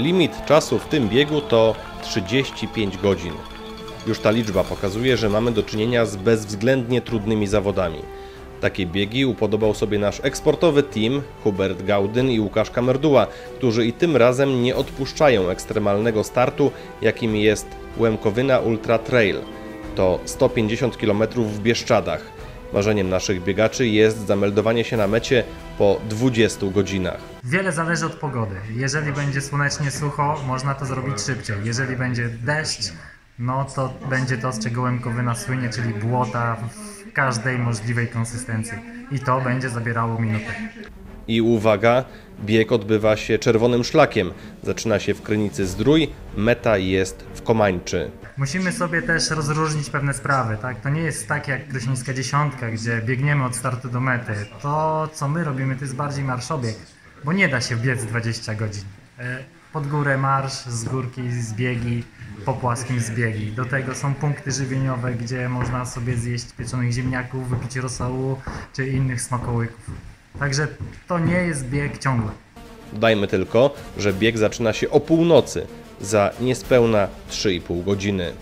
Limit czasu w tym biegu to 35 godzin. Już ta liczba pokazuje, że mamy do czynienia z bezwzględnie trudnymi zawodami. Takie biegi upodobał sobie nasz eksportowy team Hubert Gaudyn i Łukasz Kamerduła, którzy i tym razem nie odpuszczają ekstremalnego startu, jakim jest Łemkowyna Ultra Trail. To 150 km w Bieszczadach. Marzeniem naszych biegaczy jest zameldowanie się na mecie po 20 godzinach. Wiele zależy od pogody. Jeżeli będzie słonecznie sucho, można to zrobić szybciej. Jeżeli będzie deszcz, no to będzie to, z czego Łemkowyna słynie, czyli błota w każdej możliwej konsystencji. I to będzie zabierało minutę. I uwaga, bieg odbywa się czerwonym szlakiem. Zaczyna się w Krynicy Zdrój, meta jest w Komańczy. Musimy sobie też rozróżnić pewne sprawy, tak? To nie jest tak jak Krośnieńska Dziesiątka, gdzie biegniemy od startu do mety. To, co my robimy, to jest bardziej marszobieg, bo nie da się biec 20 godzin. E, Pod górę marsz, z górki zbiegi, po płaskim zbiegi. Do tego są punkty żywieniowe, gdzie można sobie zjeść pieczonych ziemniaków, wypić rosołu czy innych smakołyków. Także to nie jest bieg ciągły. Dodajmy tylko, że bieg zaczyna się o północy, za niespełna 3,5 godziny.